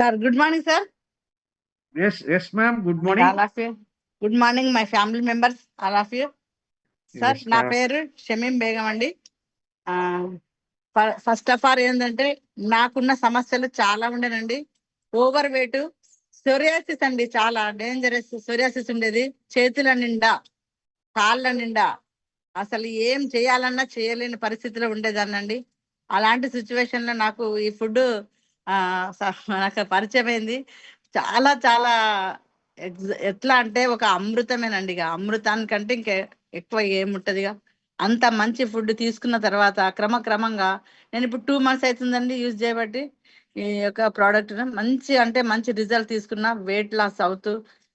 Sir good morning sir Yes, yes, ma'am. Good morning. All of you good morning my family members all of you sir నా. పేరు షమీం బేగం అండి. First of all ఏంటంటే నాకున్న సమస్యలు చాలా ఉండేనండి. Over weight psoriasis అండి చాలా డేంజరస్ సొరియాసిస్ ఉండేది. చేతుల నిండా కాళ్ళ నిండా. అసలు ఏం చేయాలన్నా చేయలేని పరిస్థితిలో ఉండేదాన్నండి. అలాంటి సిచ్యువేషన్లో నాకు ఈ ఫుడ్ నాకు పరిచయం అయింది చాలా చాలా ఎట్లా అంటే ఒక అమృతమేనండి ఇక అమృతానికంటే ఇంకా ఎక్కువ ఏముంటది ఇక అంత మంచి ఫుడ్ తీసుకున్న తర్వాత క్రమక్రమంగా నేను ఇప్పుడు టూ మంత్స్ అవుతుందండి యూజ్ చేయబట్టి ఈ యొక్క ప్రోడక్ట్ మంచి అంటే మంచి రిజల్ట్ తీసుకున్నా వెయిట్ లాస్ అవుతూ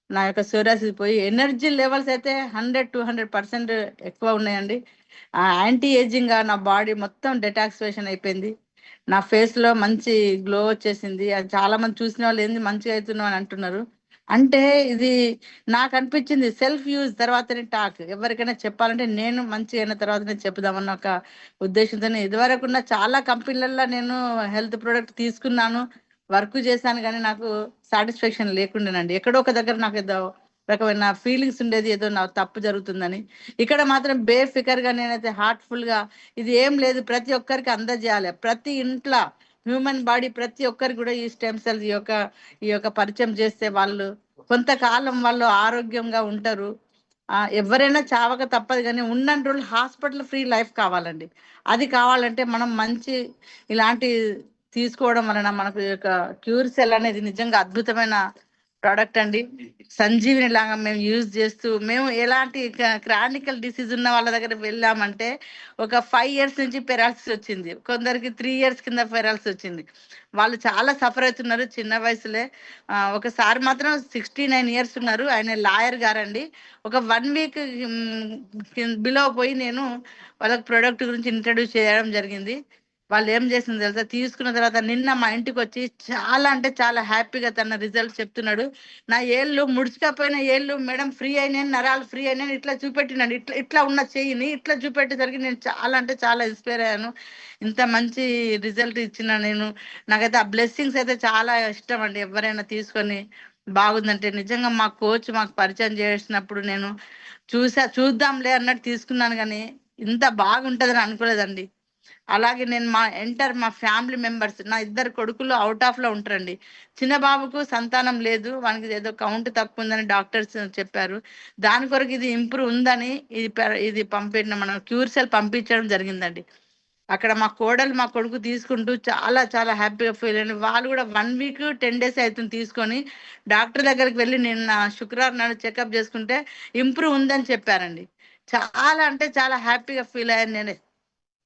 నా యొక్క సోరాసిస్ పోయి ఎనర్జీ లెవెల్స్ అయితే హండ్రెడ్ టూ హండ్రెడ్ పర్సెంట్ ఎక్కువ ఉన్నాయండి. యాంటీ ఏజింగ్గా నా బాడీ మొత్తం డెటాక్సివేషన్ అయిపోయింది. నా ఫేస్లో మంచి గ్లో వచ్చేసింది. అది చాలా మంది చూసిన వాళ్ళు ఏంది మంచిగా అవుతున్నావు అని అంటున్నారు. అంటే ఇది నాకు అనిపించింది సెల్ఫ్ యూజ్ తర్వాతనే టాక్. ఎవరికైనా చెప్పాలంటే నేను మంచి అయిన తర్వాతనే చెప్పుదామన్న ఒక ఉద్దేశంతో ఇదివరకు ఉన్న చాలా కంపెనీలలో నేను హెల్త్ ప్రోడక్ట్ తీసుకున్నాను వర్క్ చేశాను కానీ నాకు సాటిస్ఫాక్షన్ లేకుండానండి. ఎక్కడో ఒక దగ్గర నాకు ఏదో రకమైన ఫీలింగ్స్ ఉండేది ఏదో నా తప్పు జరుగుతుందని. ఇక్కడ మాత్రం బేఫికర్గా నేనైతే హార్ట్ఫుల్గా ఇది ఏం లేదు ప్రతి ఒక్కరికి అందజేయాలి. ప్రతి ఇంట్లో హ్యూమన్ బాడీ ప్రతి ఒక్కరికి కూడా ఈ స్టెమ్ సెల్స్ ఈ యొక్క ఈ యొక్క పరిచయం చేస్తే వాళ్ళు కొంతకాలం వాళ్ళు ఆరోగ్యంగా ఉంటారు. ఎవరైనా చావక తప్పదు కానీ ఉన్న రోజులు హాస్పిటల్ ఫ్రీ లైఫ్ కావాలండి. అది కావాలంటే మనం మంచి ఇలాంటి తీసుకోవడం వలన మనకు ఈ యొక్క క్యూర్ సెల్ అనేది నిజంగా అద్భుతమైన ప్రోడక్ట్ అండి. సంజీవిని లాగా మేము యూజ్ చేస్తూ మేము ఎలాంటి క్రానికల్ డిసీజ్ ఉన్న వాళ్ళ దగ్గర వెళ్ళామంటే ఒక ఫైవ్ ఇయర్స్ నుంచి పెరాలసిస్ వచ్చింది. కొందరికి త్రీ ఇయర్స్ కింద పెరాలసిస్ వచ్చింది. వాళ్ళు చాలా సఫర్ అవుతున్నారు చిన్న వయసులే. ఒకసారి మాత్రం సిక్స్టీ నైన్ ఇయర్స్ ఉన్నారు. ఆయన లాయర్ గారండి. ఒక వన్ వీక్ బిలో పోయి నేను వాళ్ళకి ప్రోడక్ట్ గురించి ఇంట్రడ్యూస్ చేయడం జరిగింది. వాళ్ళు ఏం చేసింది తెలుసా? తీసుకున్న తర్వాత నిన్న మా ఇంటికి వచ్చి చాలా అంటే చాలా హ్యాపీగా తన రిజల్ట్ చెప్తున్నాడు. నా ఏళ్ళు ముడుచుకపోయిన ఏళ్ళు మేడం ఫ్రీ అయినాను నరాలు ఫ్రీ అయినాను ఇట్లా చూపెట్టినాడు. ఇట్లా ఇట్లా ఉన్న చెయ్యిని ఇట్లా చూపెట్టేసరికి నేను చాలా అంటే చాలా ఇన్స్పైర్ అయ్యాను. ఇంత మంచి రిజల్ట్ ఇచ్చిన నేను. నాకైతే ఆ బ్లెస్సింగ్స్ అయితే చాలా ఇష్టం అండి ఎవరైనా తీసుకొని బాగుందంటే. నిజంగా మా కోచ్ మాకు పరిచయం చేసినప్పుడు నేను చూసా చూద్దాంలే అన్నట్టు తీసుకున్నాను కానీ ఇంత బాగుంటుందని అనుకోలేదండి. అలాగే నేను మా ఎంటర్ మా ఫ్యామిలీ మెంబర్స్ నా ఇద్దరు కొడుకులు అవుట్ ఆఫ్లో ఉంటారండి. చిన్న బాబుకు సంతానం లేదు వానికి ఏదో కౌంట్ తక్కువ ఉందని డాక్టర్స్ చెప్పారు. దాని కొరకు ఇది ఇంప్రూవ్ ఉందని ఇది ఇది పంపిన మనం క్యూర్ సెల్ పంపించడం జరిగిందండి. అక్కడ మా కోడలు మా కొడుకు తీసుకుంటూ చాలా చాలా హ్యాపీగా ఫీల్ అయ్యింది వాళ్ళు కూడా వన్ వీక్ టెన్ డేస్ అవుతుంది తీసుకొని. డాక్టర్ దగ్గరికి వెళ్ళి నిన్న శుక్రవారం నాడు చెకప్ చేసుకుంటే ఇంప్రూవ్ ఉందని చెప్పారండి. చాలా అంటే చాలా హ్యాపీగా ఫీల్ అయ్యాను నేను.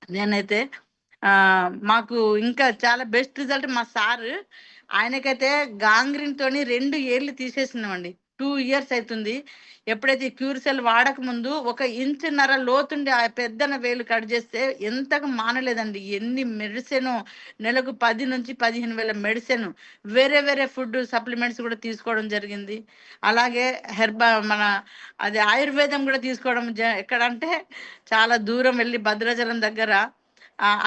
నేనైతే ఆ మాకు ఇంకా చాలా బెస్ట్ రిజల్ట్ మా సారు. ఆయనకైతే గాంగ్రీన్ తోని రెండు ఏళ్ళు తీసేసినామండి. టూ ఇయర్స్ అవుతుంది ఎప్పుడైతే క్యూర్ సెల్ వాడక ముందు ఒక ఇంచున్నర లోతుండి ఆ పెద్దన వేలు కట్ చేస్తే ఎంతగా మానలేదండి. ఎన్ని మెడిసిన్ నెలకు పది నుంచి పదిహేను వేల మెడిసిన్ వేరే వేరే ఫుడ్ సప్లిమెంట్స్ కూడా తీసుకోవడం జరిగింది. అలాగే హెర్బా మన అది ఆయుర్వేదం కూడా తీసుకోవడం జ- ఎక్కడంటే చాలా దూరం వెళ్ళి భద్రాచలం దగ్గర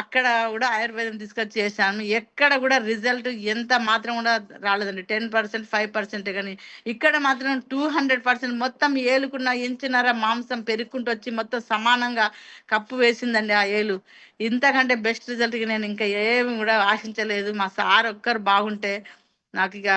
అక్కడ కూడా ఆయుర్వేదం తీసుకొచ్చి చేశాను. ఎక్కడ కూడా రిజల్ట్ ఎంత మాత్రం కూడా రాలేదండి. టెన్ పర్సెంట్ ఫైవ్ పర్సెంట్ కానీ ఇక్కడ మాత్రం టూ హండ్రెడ్ పర్సెంట్ మొత్తం ఏలుకున్న ఇంచినర మాంసం పెరుక్కుంటూ వచ్చి మొత్తం సమానంగా కప్పు వేసిందండి ఆ ఏలు. ఇంతకంటే బెస్ట్ రిజల్ట్ నేను ఇంకా ఏమి కూడా ఆశించలేదు. మా సార్ ఒక్కరు బాగుంటే నాకు ఇక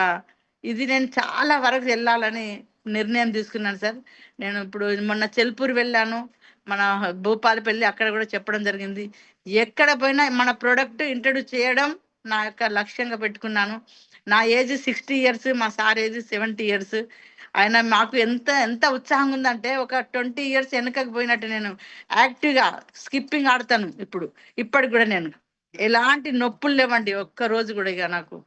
ఇది నేను చాలా వరకు వెళ్ళాలని నిర్ణయం తీసుకున్నాను సార్. నేను ఇప్పుడు మొన్న చెల్పూర్ వెళ్ళాను. మన భూపాలపల్లి అక్కడ కూడా చెప్పడం జరిగింది. ఎక్కడ పోయినా మన ప్రోడక్ట్ ఇంట్రడ్యూస్ చేయడం నా యొక్క లక్ష్యంగా పెట్టుకున్నాను. నా ఏజ్ సిక్స్టీ ఇయర్స్ మా సార్ ఏజ్ సెవెంటీ ఇయర్స్ ఆయన మాకు ఎంత ఎంత ఉత్సాహంగా ఉందంటే ఒక ట్వంటీ ఇయర్స్ వెనకకు పోయినట్టు నేను యాక్టివ్గా స్కిప్పింగ్ ఆడతాను ఇప్పుడు. ఇప్పటికి కూడా నేను. ఎలాంటి నొప్పులు లేవండి ఒక్క రోజు కూడా ఇక నాకు.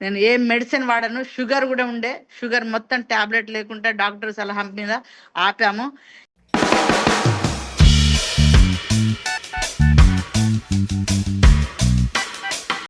నేను ఏ మెడిసిన్ వాడను షుగర్ కూడా ఉండే. షుగర్ మొత్తం టాబ్లెట్ లేకుండా డాక్టర్ సలహా మీద ఆపాము.